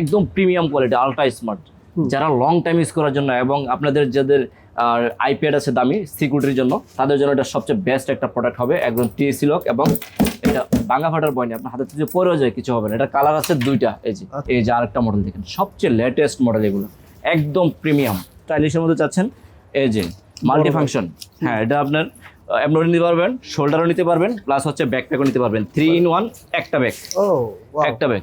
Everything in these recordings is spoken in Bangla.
একদম প্রিমিয়াম কোয়ালিটি আলট্রা স্মার্ট যারা লং টাইম ইউজ করার জন্য এবং আপনাদের যাদের আইপ্যাড আছে দামি সিকিউরিটির জন্য তাদের জন্য এটা সবচেয়ে বেস্ট একটা প্রোডাক্ট হবে একদম টিএসি লক এবং এটা ভাঙা ফাটার বয়নি আপনার হাতে যদি পরেও যায় কিছু হবে না। এটা কালার আছে দুইটা এই যে আচ্ছা। এই যে আরেকটা মডেল দেখেন সবচেয়ে লেটেস্ট মডেল এগুলো একদম প্রিমিয়াম স্টাইলিশের মধ্যে চাচ্ছেন এই যে মাল্টি ফাংশন হ্যাঁ এটা আপনার এমব্রয়ডারি নিতে পারবেন শোল্ডারও নিতে পারবেন প্লাস হচ্ছে ব্যাকপ্যাকও নিতে পারবেন। থ্রি ইন ওয়ান একটা ব্যাগ ও একটা ব্যাগ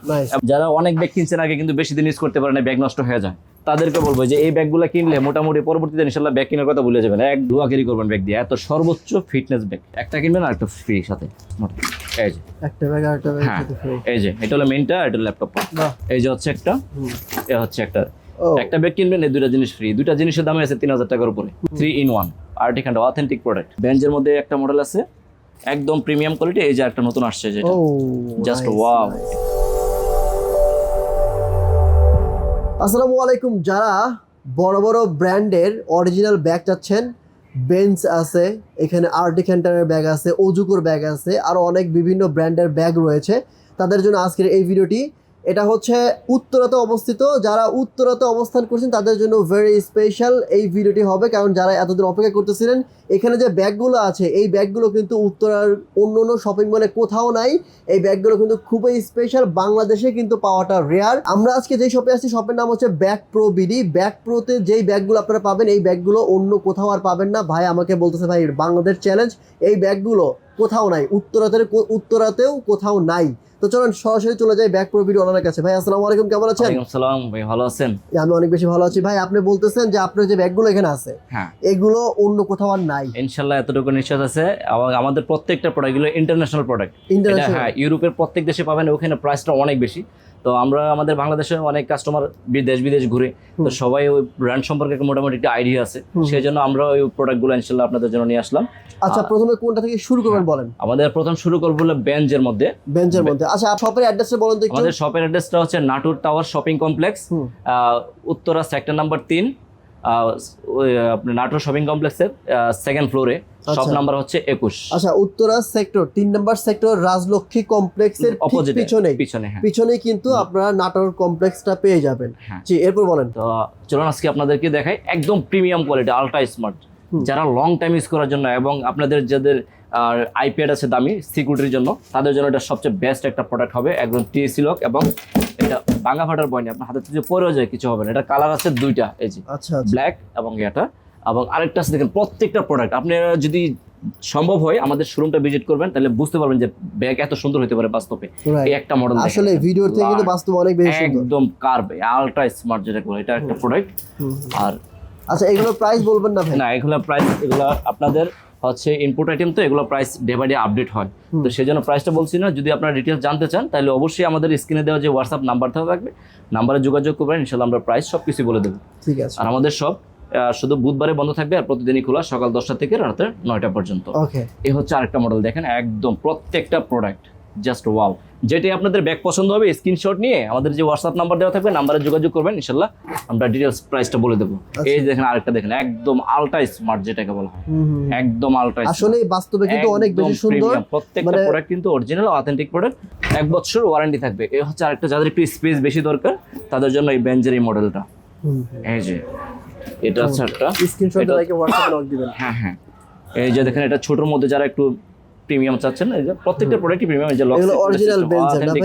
যারা অনেক ব্যাগ কিনছেন আগে কিন্তু বেশি দিন ইউজ করতে পারেন ব্যাগ নষ্ট হয়ে যায়। তাদেরকে বলব যে এই ব্যাগগুলো কিনলে মোটামুটি পরবর্তীতে ইনশাল্লাহ ব্যাগ কেনার কথা ভুলে যাবেন। এক ধোয়া ক্যারি করবেন ব্যাগ দিয়ে। এত সর্বোচ্চ ফিটনেস ব্যাগ একটা কিনবেন আর একটা ফ্রি সাথে। এই যে। একটা ব্যাগ আর একটা ব্যাগ এই যে এটা হলো মেইনটা এটা হলো ল্যাপটপ এই যে হচ্ছে একটা। এ হচ্ছে একটা। একটা ব্যাগ কিনবেন এই দুইটা জিনিস ফ্রি দুইটা জিনিসের দাম আছে তিন হাজার টাকার উপরে। Three in one Arctic and authentic product. বেঞ্জের মধ্যে একটা মডেল আছে একদম প্রিমিয়াম কোয়ালিটি এই যে একটা নতুন আসছে যেটা। জাস্ট ওয়াও আসসালামু আলাইকুম। যারা বড় বড় ব্র্যান্ডের অরিজিনাল ব্যাগ চাচ্ছেন বেঞ্চ আছে এখানে হ্যান্টারের ব্যাগ আছে অজুকোর ব্যাগ আছে আরও অনেক বিভিন্ন ব্র্যান্ডের ব্যাগ রয়েছে। তাদের জন্য আজকের এই ভিডিওটি এটা হচ্ছে উত্তরাতে অবস্থিত। যারা উত্তরাতে অবস্থান করছেন, তাদের জন্য ভেরি স্পেশাল এই ভিডিওটি হবে। কারণ যারা এতদিন অপেক্ষা করতেছিলেন, এখানে যে ব্যাগগুলো আছে, এই ব্যাগগুলো কিন্তু উত্তরার অন্য অন্য শপিং মলে কোথাও নাই। এই ব্যাগগুলো কিন্তু খুবই স্পেশাল বাংলাদেশে কিন্তু পাওয়াটা রেয়ার আমরা আজকে যে শপে আসছি শপের নাম হচ্ছে ব্যাগ প্রো বিডি ব্যাগ প্রোতে যেই ব্যাগগুলো আপনারা পাবেন, এই ব্যাগগুলো অন্য কোথাও আর পাবেন না। ভাই আমাকে বলতেছে, ভাই, বাংলাদেশ চ্যালেঞ্জ এই ব্যাগগুলো কোথাও নাই। উত্তরাতের উত্তরাতেও কোথাও নাই। তো চলুন সরাসরি চলে যাই ব্যাক প্রো বিডি ওনার কাছে। ভাই আসসালামু আলাইকুম কেমন আছেন? আসসালাম ভাই ভালো আছেন? আমি অনেক বেশি ভালো আছি। ভাই আপনি বলতেছেন যে আপনার যে ব্যাগগুলো এখানে আছে হ্যাঁ। এগুলো অন্য কোথাও আর নাই। ইনশাআল্লাহ এতটুকু নিশ্বাস আছে। আমাদের প্রত্যেকটা প্রোডাক্টগুলো ইন্টারন্যাশনাল প্রোডাক্ট ইন্টারন্যাশনাল হ্যাঁ ইউরোপের প্রত্যেক দেশে পাবেন ওখানে প্রাইসটা অনেক বেশি। তো আমরা আমাদের বাংলাদেশে অনেক কাস্টমার দেশ বিদেশ ঘুরে তো সবাই ওই ব্র্যান্ড সম্পর্কে মোটামুটি একটা আইডিয়া আছে। সেই জন্য আমরা ওই প্রোডাক্টগুলো ইনশাল্লাহ আপনাদের জন্য নিয়ে আসলাম। আচ্ছা প্রথমে কোনটা থেকে শুরু করবেন বলেন? আমাদের প্রথম শুরু করব হলো বেঞ্জের মধ্যে। বেঞ্জের মধ্যে। আচ্ছা শপের অ্যাড্রেসটা বলেন তো একটু। আমাদের শপের অ্যাড্রেসটা হচ্ছে Natore tower shopping complex. Uttara sector number তিন। নাটোর শপিং কমপ্লেক্সের সেকেন্ড ফ্লোরে শপ। নাম্বার হচ্ছে একুশ। আচ্ছা উত্তরা সেক্টর তিন নাম্বার সেক্টর রাজলক্ষ্মী কমপ্লেক্সের পিছনে পিছনে হ্যাঁ। পিছনে কিন্তু আপনারা নাটোর কমপ্লেক্সটা পেয়ে যাবেন। হ্যাঁ। জি এরপর বলেন। তো চলুন আজকে আপনাদেরকে দেখাই একদম প্রিমিয়াম কোয়ালিটি আলট্রা স্মার্ট যারা লং টাইম ইউজ করার জন্য এবং আপনাদের যাদের আইপ্যাড আছে দামি সিকিউরিটির জন্য। তাদের জন্য এটা সবচেয়ে বেস্ট একটা প্রোডাক্ট হবে একদম টিএসি লক এবং এটা ভাঙা ফাটার বয়নি আপনার হাতে যদি পরেও যায় কিছু হবে না। এটা কালার আছে দুইটা এই যে আচ্ছা আচ্ছা। ব্ল্যাক এবং এটা এবং আরেকটা আছে দেখেন প্রত্যেকটা প্রোডাক্ট আপনারা যদি সম্ভব হয় আমাদের শোরুমটা ভিজিট করবেন তাহলে বুঝতে পারবেন যে ব্যাগ এত সুন্দর হতে পারে বাস্তবে। এই একটা মডেল আসলে ভিডিওর থেকে কিন্তু বাস্তব অনেক বেশি সুন্দর। একদম কার্ভ আলট্রা স্মার্ট যেটা বলে এটা একটা প্রোডাক্ট। আর আচ্ছা এগুলোর প্রাইস বলবেন না ভাই? না এগুলো প্রাইস এগুলো আপনাদের হচ্ছে ইনপুট আইটেম তো এগুলো price day by day update হয়। তো সেই জন্য প্রাইসটা বলছি না যদি আপনারা ডিটেলস জানতে চান তাহলে অবশ্যই আমাদের স্ক্রিনে দেওয়া যে হোয়াটসঅ্যাপ নাম্বার থাকবে নাম্বারে যোগাযোগ করবেন ইনশাল্লাহ আমরা প্রাইস সব কিছু বলে দেবো। ঠিক আছে। আর আমাদের সব শুধু বুধবারে বন্ধ থাকবে আর প্রতিদিনই খোলা সকাল দশটা থেকে রাতের নয়টা পর্যন্ত। ওকে এ হচ্ছে আরেকটা মডেল দেখেন একদম প্রত্যেকটা প্রোডাক্ট জাস্ট ওয়াও। যেটি আপনাদের ব্যাগ পছন্দ হবে স্ক্রিনশট নিয়ে আমাদের যে হোয়াটসঅ্যাপ নাম্বার দেওয়া থাকবে নাম্বারে যোগাযোগ করবেন ইনশাল্লাহ আমরা ডিটেলস প্রাইসটা বলে দেবো। আচ্ছা। এই দেখেন আরেকটা দেখেন একদম আলট্রা স্মার্ট যেটাকে বলা হয়। একদম আলট্রা আসলে বাস্তবে কিন্তু অনেক বেশি সুন্দর। প্রত্যেকটা মানে- প্রোডাক্ট কিন্তু অরিজিনাল অথেন্টিক প্রোডাক্ট এক বছর ওয়ারেন্টি থাকবে। এই হচ্ছে আরেকটা যাদের একটু স্পেস বেশি দরকার তাদের জন্য এই বেঞ্জের এই মডেলটা এই যে এটা হচ্ছে একটা স্ক্রিনশট দিবেন। হ্যাঁ হ্যাঁ। এই যে দেখেন এটা ছোটর মধ্যে যারা একটু প্রিমিয়াম চাচ্ছেন এই যে প্রত্যেকটা প্রোডাক্টই প্রিমিয়াম এই যে লক অরিজিনাল ভাই?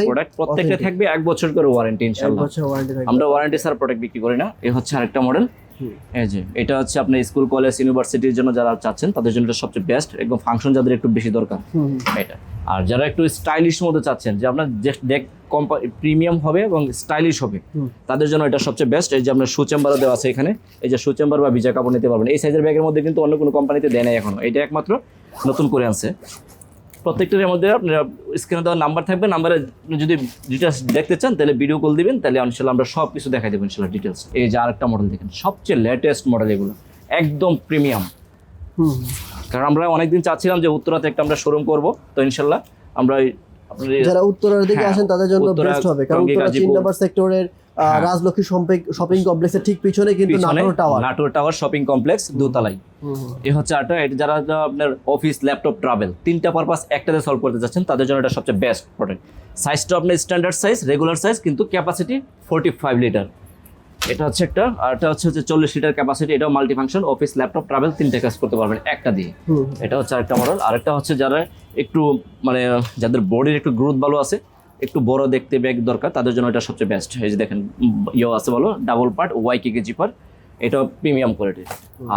প্রোডাক্ট প্রত্যেকটা থাকবে এক বছর করে ওয়ারেন্টি এক ইনশাআল্লাহ বছর ওয়ারেন্টি থাকবে আমরা ওয়ারেন্টি সার প্রোডাক্ট বিক্রি করি না এই হচ্ছে আরেকটা মডেল। এই যে এটা হচ্ছে আপনার স্কুল কলেজ ইউনিভার্সিটির জন্য যারা চাচ্ছেন তাদের জন্য এটা সবচেয়ে বেস্ট একদম ফাংশন যাদের একটু বেশি দরকার। এটা। আর যারা একটু স্টাইলিশ মধ্যে চাচ্ছেন যে আপনার দেখ প্রিমিয়াম হবে এবং স্টাইলিশ হবে তাদের জন্য এটা সবচেয়ে বেস্ট এই যে আপনার শু চেম্বারও দেওয়া আছে এখানে। এই যে শু চেম্বার বা ভিজা কাপড় নিতে পারবেন। এই সাইজের ব্যাগের মধ্যে কিন্তু অন্য কোনো কোম্পানিতে দেয় নাই এখনও। এটা একমাত্র নতুন করে আনছে। প্রত্যেকটার মধ্যে আপনারা স্ক্রিনে দেওয়া নাম্বার থাকবে নাম্বারে যদি ডিটেলস দেখতে চান তাহলে ভিডিও কল দিবেন তাহলে ইনশাল্লাহ আমরা সব কিছু দেখাই দেবো ইনশাল্লাহ ডিটেলস এই যে আরেকটা মডেল দেখেন সবচেয়ে লেটেস্ট মডেল এগুলো একদম প্রিমিয়াম কারণ আমরা অনেকদিন চাচ্ছিলাম যে উত্তরাতে একটা আমরা শোরুম করব তো ইনশাল্লাহ আমরা যারা উত্তরার দিকে হ্যাঁ, আসেন তাদের জন্য বেস্ট হবে কারণ উত্তরা তিন। সেক্টরের রাজলক্ষ্মী শপিং শপিং কমপ্লেক্সের ঠিক পিছনে কিন্তু Natore tower Natore tower shopping complex দোতলায়। এ হচ্ছে আরেকটা এটা যারা আপনার অফিস ল্যাপটপ ট্রাভেল তিনটা পারপাস একটাতে সলভ করতে যাচ্ছেন তাদের জন্য এটা সবচেয়ে বেস্ট প্রোডাক্ট সাইজটা আপনার স্ট্যান্ডার্ড সাইজ রেগুলার সাইজ কিন্তু ক্যাপাসিটি ফোর্টি ফাইভ লিটার এটা হচ্ছে একটা আর এটা হচ্ছে হচ্ছে চল্লিশ লিটার ক্যাপাসিটি এটাও multi function office laptop travel তিনটে কাজ করতে পারবেন একটা দিয়ে। এটা হচ্ছে আরেকটা মডেল আরেকটা হচ্ছে যারা একটু মানে যাদের বডির একটু গ্রোথ ভালো আছে একটু বড় দেখতে ব্যাগ দরকার তাদের জন্য এটা সবচেয়ে বেস্ট এই যে দেখেন ইয়ে আছে বলো double part Y K KG zipper এটা প্রিমিয়াম কোয়ালিটি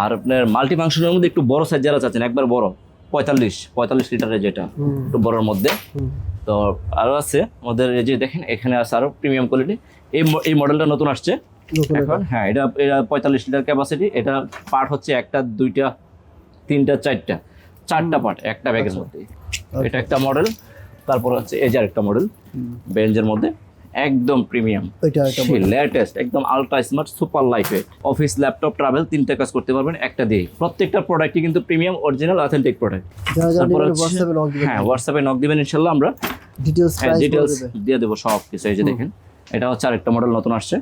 আর আপনার মাল্টি ফাংশনের মধ্যে একটু বড় সাইজ যারা চাচ্ছেন একবার বড় পঁয়তাল্লিশ পঁয়তাল্লিশ লিটারের যেটা একটু বড়র মধ্যে। তো আরও আছে আমাদের এই যে দেখেন এখানে আছে আরও প্রিমিয়াম কোয়ালিটি এই এই মডেলটা নতুন আসছে। এখন হ্যাঁ এটা এটা পঁয়তাল্লিশ লিটার ক্যাপাসিটি এটা পার্ট হচ্ছে একটা দুইটা তিনটা চারটা চারটা পার্ট একটা ব্যাগের মধ্যে এটা একটা মডেল তারপর হচ্ছে এই যে একটা মডেল বেঞ্জের মধ্যে একদম প্রিমিয়াম লেটেস্ট একদম ultra smart super light weight office laptop travel তিনটা কাজ করতে পারবেন একটা দিয়ে প্রত্যেকটা প্রোডাক্টই কিন্তু প্রিমিয়াম অরিজিনাল অথেন্টিক প্রোডাক্ট হ্যাঁ হোয়াটসঅ্যাপে নক দিবেন ইনশাল্লাহ আমরা ডিটেইলস হ্যাঁ ডিটেলস দিয়ে দেবো সব কিছু এই যে দেখেন। এটা হচ্ছে আরেকটা মডেল নতুন আসছে।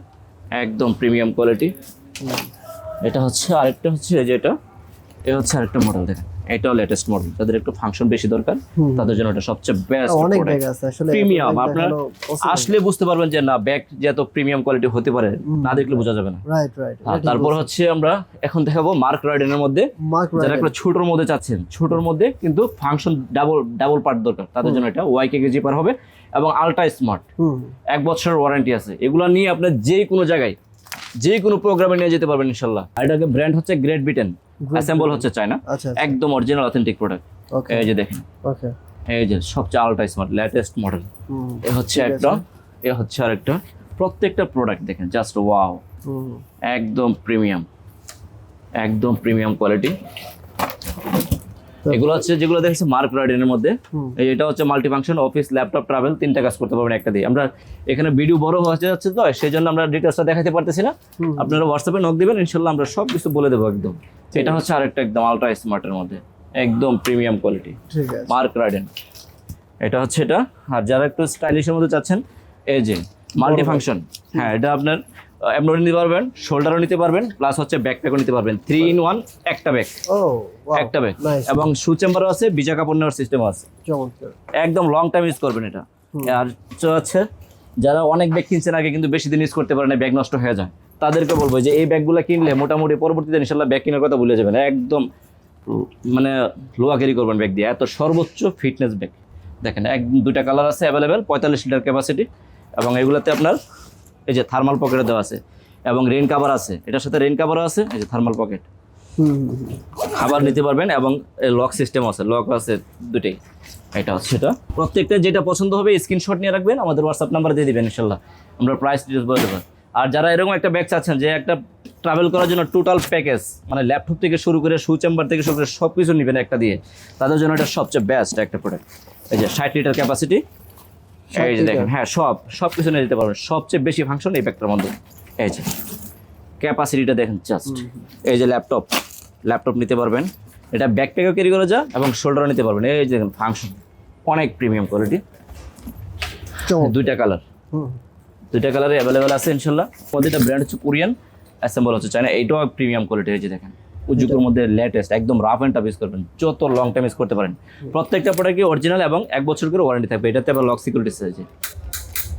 একদম প্রিমিয়াম কোয়ালিটি এটা হচ্ছে আরেকটা হচ্ছে এই যে এটা। এটা হচ্ছে আরেকটা মডেল দেখেন। এটাও লেটেস্ট মডেল তাদের একটু ফাংশন বেশি দরকার। তাদের জন্য এটা সবচেয়ে বেস্ট অনেক ব্যাগ আছে আসলে প্রিমিয়াম আপনার আসলে বুঝতে পারবেন যে না ব্যাগ যে এত প্রিমিয়াম কোয়ালিটি হতে পারে না দেখলে বোঝা যাবে না। রাইট রাইট তারপর হচ্ছে আমরা এখন দেখাবো মার্ক রাইডেনের মধ্যে। যারা একটা ছোটোর মধ্যে চাচ্ছেন ছোটোর মধ্যে কিন্তু ফাংশন ডাবল ডাবল পার্ট দরকার। তাদের জন্য এটা ওয়াই কে কেজি পার হবে এবং আলট্রা স্মার্ট এক বছরের ওয়ারেন্টি আছে। এগুলো নিয়ে আপনি যে কোনো জায়গায় যে কোনো প্রোগ্রামে নিয়ে যেতে পারবেন ইনশাল্লাহ। আর এটাকে ব্র্যান্ড হচ্ছে গ্রেট ব্রিটেন অ্যাসেম্বল হচ্ছে চায়না আচ্ছা একদম অরিজিনাল অথেন্টিক প্রোডাক্ট ওকে এই যে দেখেন। ওকে এই যে সবচেয়ে আলট্রা স্মার্ট লেটেস্ট মডেল এ হচ্ছে একটা এ হচ্ছে আরেকটা। প্রত্যেকটা প্রোডাক্ট দেখেন জাস্ট ওয়াও একদম প্রিমিয়াম একদম প্রিমিয়াম কোয়ালিটি এগুলো হচ্ছে যেগুলো দেখছে মার্ক রাইডেনের মধ্যে। এটা হচ্ছে multi function office laptop travel তিনটা কাজ করতে পারবেন একটা দিয়ে। আমরা এখানে ভিডিও বড় হয়ে যাচ্ছে তো সেই জন্য আমরা ডিটেলসটা দেখাতে পারতেছি না আপনারা হোয়াটসঅ্যাপে নক দিবেন ইনশাল্লাহ আমরা সব কিছু বলে দেবো একদম। এটা হচ্ছে আরেকটা একদম আলট্রা স্মার্টের মধ্যে। একদম প্রিমিয়াম কোয়ালিটি মার্ক রাইডেন এটা হচ্ছে এটা। আর যারা একটু স্টাইলিশের মধ্যে চাচ্ছেন এই যে মাল্টি ফাংশন হ্যাঁ এটা আপনার এমব্রয়ডারি নিতে পারবেন শোল্ডারও নিতে পারবেন প্লাস হচ্ছে ব্যাকপ্যাকও নিতে পারবেন। থ্রি ইন ওয়ান একটা ব্যাগ ও একটা ব্যাগ এবং শু চেম্বারও আছে বিজা কাপড় নেওয়ার সিস্টেমও আছে। চমৎকার। একদম লং টাইম ইউজ করবেন এটা। আর হচ্ছে যারা অনেক ব্যাগ কিনছেন আগে কিন্তু বেশি দিন ইউজ করতে পারেন ব্যাগ নষ্ট হয়ে যায়। তাদেরকে বলব যে এই ব্যাগগুলো কিনলে মোটামুটি পরবর্তীতে ইনশাল্লাহ ব্যাগ কেনার কথা ভুলে যাবেন। একদম মানে লোয়া ক্যারি করবেন ব্যাগ দিয়ে। এত সর্বোচ্চ ফিটনেস ব্যাগ দেখেন এক দুইটা কালার আছে অ্যাভেলেবেল পঁয়তাল্লিশ লিটার ক্যাপাসিটি এবং এগুলোতে আপনার এই যে থার্মাল পকেটে দেওয়া আছে। এবং রেন কাভার আছে। এটার সাথে রেন কাভারও আছে এই যে থার্মাল পকেট। খাবার নিতে পারবেন এবং লক সিস্টেম আছে। লক আছে দুটেই এটা হচ্ছে এটা প্রত্যেকটা যেটা পছন্দ হবে স্ক্রিনশট নিয়ে রাখবেন। আমাদের হোয়াটসঅ্যাপ নাম্বার দিয়ে দেবেন ইনশাল্লাহ আমরা প্রাইস ডিটেলস বলে দেবো। আর যারা এরকম একটা ব্যাগ চাচ্ছেন যে একটা ট্রাভেল করার জন্য টোটাল প্যাকেজ মানে ল্যাপটপ থেকে শুরু করে শু চেম্বার থেকে শুরু করে সব কিছু নেবেন একটা দিয়ে তাদের জন্য এটা সবচেয়ে বেস্ট একটা প্রোডাক্ট এই যে ষাট লিটার ক্যাপাসিটি এই যে দেখেন হ্যাঁ সব সব কিছু নিয়ে যেতে পারবেন। সবচেয়ে বেশি ফাংশন এই ব্যাগটার মধ্যে। এই যে ক্যাপাসিটিটা দেখেন জাস্ট এই যে ল্যাপটপ ল্যাপটপ নিতে পারবেন। এটা ব্যাকপ্যাকও ক্যারি করা যায় এবং শোল্ডারও নিতে পারবেন। এই যে দেখেন ফাংশন অনেক প্রিমিয়াম কোয়ালিটি দুইটা কালার হুম। দুইটা কালারে অ্যাভেলেবেল আছে ইনশাল্লাহ। প্রতিটা ব্র্যান্ড হচ্ছে কোরিয়ান অ্যাসেম্বল হচ্ছে চায়না এইটাও প্রিমিয়াম কোয়ালিটি হয়েছে দেখেন। উজুকুর মধ্যে লেটেস্ট একদম রাফ অ্যান্ড টাফ ইউজ করবেন। যত লং টাইম ইউজ করতে পারেন। প্রত্যেকটা প্রোডাক্টই অরিজিনাল এবং এক বছর করে ওয়ারেন্টি থাকবে। এটাতে আবার লক সিকিউরিটি আছে।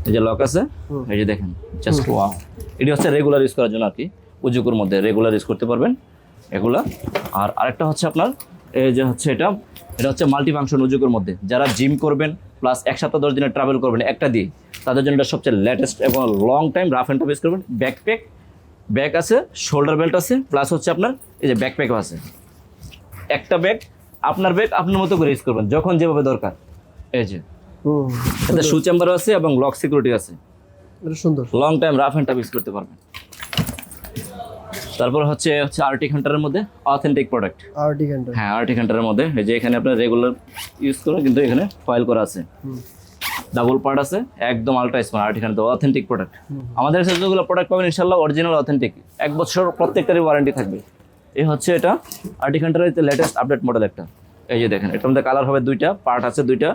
এই যে লক আছে এই যে দেখেন জাস্ট ওয়াও এটি হচ্ছে রেগুলার ইউজ করার জন্য আর কি। উজুকুর মধ্যে রেগুলার ইউজ করতে পারবেন। এগুলা। আর আরেকটা হচ্ছে আপনার এই যে হচ্ছে এটা এটা হচ্ছে মাল্টি ফাংশন উজুকুর মধ্যে। যারা জিম করবেন প্লাস এক সপ্তাহ দশ দিনে ট্রাভেল করবেন একটা দিয়ে তাদের জন্য এটা সবচেয়ে লেটেস্ট এবং long time rough and tough use করবেন। ব্যাকপ্যাক ব্যাগ আছে শোল্ডার বেল্ট আছে প্লাস হচ্ছে আপনার এই যে ব্যাকপ্যাকও আছে। একটা ব্যাগ আপনার ব্যাগ আপনার মতো করে ইউজ করবেন যখন যেভাবে দরকার। এই যে। এতে শু চেম্বার আছে এবং লক সিকিউরিটি আছে। সুন্দর। Long time rough and tough use করতে পারবেন। তারপর হচ্ছে হচ্ছে আরটি হান্টারের মধ্যে অথেন্টিক প্রোডাক্ট আর ডিকেন্ডার হ্যাঁ আরটি হান্টারের মধ্যে এই যে এখানে আপনার রেগুলার ইউজ করে কিন্তু এখানে ফয়েল করা আছে। ডাবল পার্ট আছে একদম ultra smart Arctic Hunter authentic product আমাদের কাছে যেগুলো প্রোডাক্ট পাবেন ইনশাল্লাহ অরিজিনাল অথেন্টিক এক বছর প্রত্যেকটারই ওয়ারেন্টি থাকবে। এই হচ্ছে এটা আর্টি হান্টারের লেটেস্ট আপডেট মডেল একটা। এই যে দেখেন এটার মধ্যে কালার হবে দুইটা পার্ট আছে দুইটা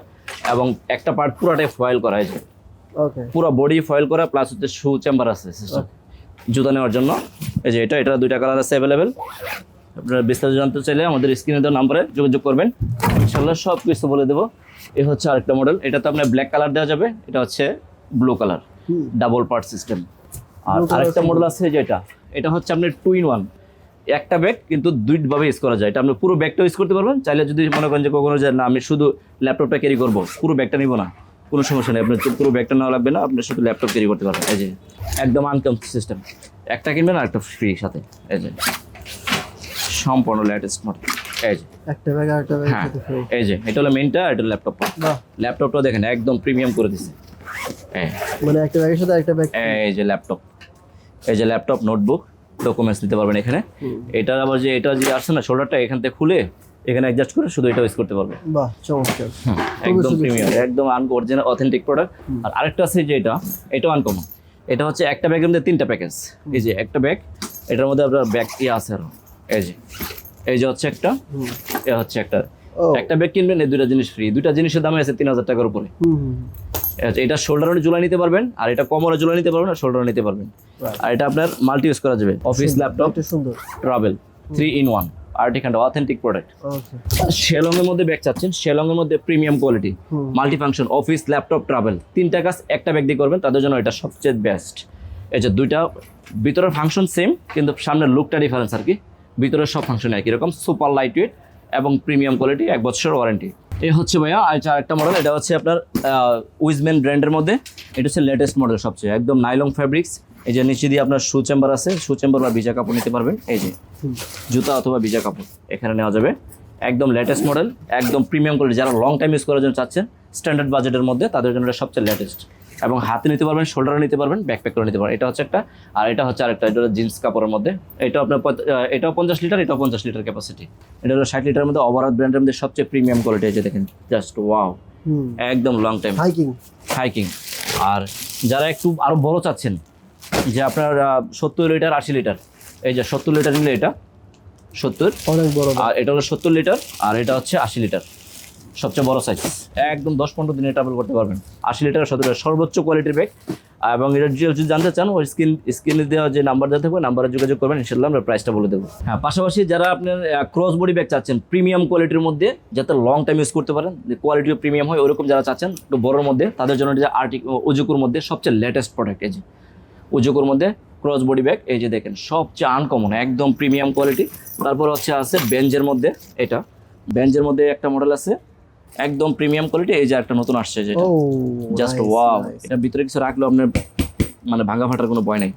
এবং একটা পার্ট পুরোটাই ফয়েল করা হয়েছে। পুরো বডি ফয়েল করা প্লাস হচ্ছে শু চেম্বার আছে জুতা নেওয়ার জন্য। এই যে এটা এটা দুইটা কালার আছে অ্যাভেলেবেল আপনারা বিস্তারিত জানতে চাইলে আমাদের স্ক্রিনে দেওয়া নাম্বারে যোগাযোগ করবেন। ইনশাল্লাহ সব কিছু বলে দেবো। এ হচ্ছে আরেকটা মডেল এটা তো আপনার ব্ল্যাক কালার দেওয়া যাবে। এটা হচ্ছে blue colour double part system আর আরেকটা মডেল আছে যেটা এটা। হচ্ছে আপনার টু ইন ওয়ান একটা ব্যাগ কিন্তু দুইভাবে ইউজ করা যায়। এটা আপনি পুরো ব্যাগটা ইউজ করতে পারবেন। চাইলে যদি মনে করেন যে কখনো যায় না আমি শুধু ল্যাপটপটা ক্যারি করব পুরো ব্যাগটা নিব না। কোনো সমস্যা নেই। আপনার পুরো ব্যাগটা নেওয়া লাগবে না। আপনি শুধু ল্যাপটপ ক্যারি করতে পারবেন। এই যে একদম আনকাম সিস্টেম একটা কিনবেন আর একটা ফ্রি সাথে। এই যে। সম্পূর্ণ লেটেস্ট মডেল এই যে। একটা ব্যাগ আর একটা ব্যাগ হ্যাঁ এই যে এটা হলো মেনটা এটা ল্যাপটপটা বাহ। ল্যাপটপটা দেখেন একদম প্রিমিয়াম করে দিছে। মানে একটা ব্যাগের সাথে একটা ব্যাগ এই যে ল্যাপটপ এই যে ল্যাপটপ নোটবুক ডকুমেন্টস নিতে পারবেন এখানে। এটার আবার যে এটা যে আসছে না শোল্ডারটা এখান থেকে খুলে এখানে অ্যাডজাস্ট করে শুধু এটা ইউজ করতে পারবে। বাহ চমৎকার। একদম প্রিমিয়াম একদম অরিজিনাল অথেন্টিক প্রোডাক্ট আর আরেকটা আছে যে এটা এটাও আনকমন এটা হচ্ছে একটা ব্যাগের মধ্যে তিনটা প্যাকেজ এই যে একটা ব্যাগ এটার মধ্যে আপনার ব্যাগ ইয়ে আছে আরও। এই যে এই যে হচ্ছে একটা এ হচ্ছে একটা। একটা ব্যাগ কিনবেন এই দুইটা জিনিস ফ্রি দুইটা জিনিসের দামে আছে তিন হাজার টাকার উপরে। এটা শোল্ডারে ঝুলা নিতে পারবেন আর এটা কোমরে ঝুলা নিতে পারবেন আর শোল্ডারে নিতে পারবেন। আর এটা আপনার মাল্টি ইউজ করা যাবে। অফিস ল্যাপটপ সুন্দর। Travel three in one Arctic authentic product okay শেলংয়ের মধ্যে ব্যাগ চাচ্ছেন শেলংয়ের মধ্যে premium quality multi function office laptop travel তিনটা কাজ একটা ব্যাগ দিয়ে করবেন তাদের জন্য এটা সবচেয়ে বেস্ট এই যে দুইটা ভিতরের ফাংশন সেম কিন্তু সামনের লুকটা ডিফারেন্স আর কি। ভিতরের সব ফাংশন একই রকম সুপার লাইট ওয়েট এবং প্রিমিয়াম কোয়ালিটি এক বছর ওয়ারেন্টি এই হচ্ছে ভাইয়া চার আরেকটা মডেল এটা হচ্ছে আপনার উইজম্যান ব্র্যান্ডের মধ্যে। এটা হচ্ছে লেটেস্ট মডেল সবচেয়ে একদম নাইলং ফ্যাব্রিক্স এই যে নিচে দিয়ে আপনার শু চেম্বার আছে শু চেম্বার বা ভিজা কাপড় নিতে পারবেন। এই যে জুতা অথবা ভিজা কাপড় এখানে নেওয়া যাবে। একদম লেটেস্ট মডেল একদম প্রিমিয়াম কোয়ালিটি যারা লং টাইম ইউজ করার জন্য চাচ্ছেন স্ট্যান্ডার্ড বাজেটের মধ্যে তাদের জন্য এটা সবচেয়ে লেটেস্ট এবং হাতে নিতে পারবেন শোল্ডারে নিতে পারবেন ব্যাকপ্যাক করে নিতে পারবেন। এটা হচ্ছে একটা আর এটা হচ্ছে আরেকটা এটা হলো জিন্স কাপড়ের মধ্যে। এটা আপনার এটাও পঞ্চাশ লিটার এটাও পঞ্চাশ লিটার ক্যাপাসিটি এটা হলো ষাট লিটারের মধ্যে ওভারঅল ব্র্যান্ডের মধ্যে সবচেয়ে প্রিমিয়াম কোয়ালিটি আছে দেখেন জাস্ট ওয়াও একদম লং টাইম হাইকিং হাইকিং আর যারা একটু আরও বড় চাচ্ছেন যে আপনার সত্তর লিটার আশি লিটার এই যে সত্তর লিটার নিলে এটা সত্তর। অনেক বড় আর এটা হলো সত্তর লিটার আর এটা হচ্ছে আশি লিটার। সবচেয়ে বড় সাইজ একদম দশ পনেরো দিনে ট্রাভেল করতে পারবেন। আশি লিটার সত্তর সর্বোচ্চ কোয়ালিটির ব্যাগ এবং এটা যদি জানতে চান ওই স্ক্রিন স্ক্রিনে দেওয়া যে নাম্বার দেওয়া থাকবে নাম্বারে যোগাযোগ করবেন ইনশাল্লাহ আমরা প্রাইসটা বলে দেবো। হ্যাঁ পাশাপাশি যারা আপনার ক্রস বডি ব্যাগ চাচ্ছেন প্রিমিয়াম কোয়ালিটির মধ্যে যাতে লং টাইম ইউজ করতে পারেন কোয়ালিটিও প্রিমিয়াম হয় ওরকম যারা চাচ্ছেন একটু বড়োর মধ্যে তাদের জন্য যে আর্টিক উজুকুর মধ্যে সবচেয়ে লেটেস্ট প্রোডাক্ট এই উজুকুর মধ্যে ক্রস বডি ব্যাগ এই যে দেখেন সবচেয়ে আনকমন একদম প্রিমিয়াম কোয়ালিটি তারপর হচ্ছে আছে বেঞ্জের মধ্যে এটা। বেঞ্জের মধ্যে একটা মডেল আছে একদম প্রিমিয়াম কোয়ালিটি এই যে একটা নতুন আসছে যেটা। জাস্ট ওয়াও এটা ভিতরে কিছু রাখলেও আপনার মানে ভাঙা ফাটার কোনো ভয় নেই।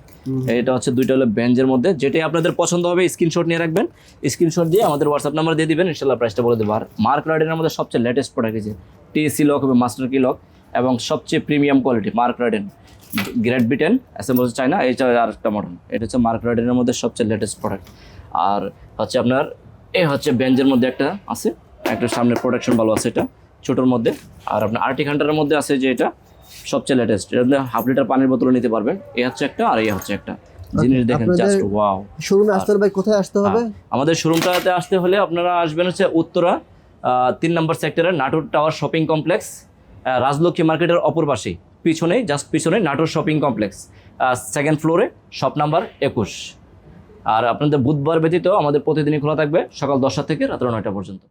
এটা হচ্ছে দুইটা হলো বেঞ্জের মধ্যে যেটাই আপনাদের পছন্দ হবে স্ক্রিনশট নিয়ে রাখবেন। স্ক্রিনশট দিয়ে আমাদের হোয়াটসঅ্যাপ নাম্বার দিয়ে দিবেন ইনশাল্লাহ প্রাইসটা বলে দেবো। আর মার্ক রাইডেনের মধ্যে সবচেয়ে লেটেস্ট প্রোডাক্ট আছে টিএসি লক হবে মাস্টার কি লক এবং সবচেয়ে premium quality Mark Ryden Great Britain assemble এই হচ্ছে আর একটা মডেল এটা হচ্ছে মার্ক রাইডেনের মধ্যে সবচেয়ে লেটেস্ট প্রোডাক্ট আর হচ্ছে আপনার এ হচ্ছে বেঞ্জের মধ্যে একটা আছে একটা সামনে প্রোডাকশন ভালো আছে এটা ছোটোর মধ্যে। আর আপনার আর্টিক হান্টারের মধ্যে আছে যে এটা সবচেয়ে লেটেস্ট এর মধ্যে হাফ লিটার পানির বোতল নিতে পারবেন। এ হচ্ছে একটা আর এ হচ্ছে একটা। জিনিস দেখেন জাস্ট ওয়াও শোরুমে আসতে ভাই কোথায় আসতে হবে? আমাদের শোরুমটাতে আসতে হলে আপনারা আসবেন হচ্ছে উত্তরা তিন নম্বর সেক্টরের Natore tower shopping complex Rajlakshmi মার্কেটের অপর পাশেই। পিছনেই জাস্ট পিছনে নাটোর শপিং কমপ্লেক্স সেকেন্ড ফ্লোরে শপ নাম্বার একুশ। আর আপনাদের বুধবার ব্যতীত আমাদের প্রতিদিনই খোলা থাকবে সকাল দশটা থেকে রাত্র নয়টা পর্যন্ত।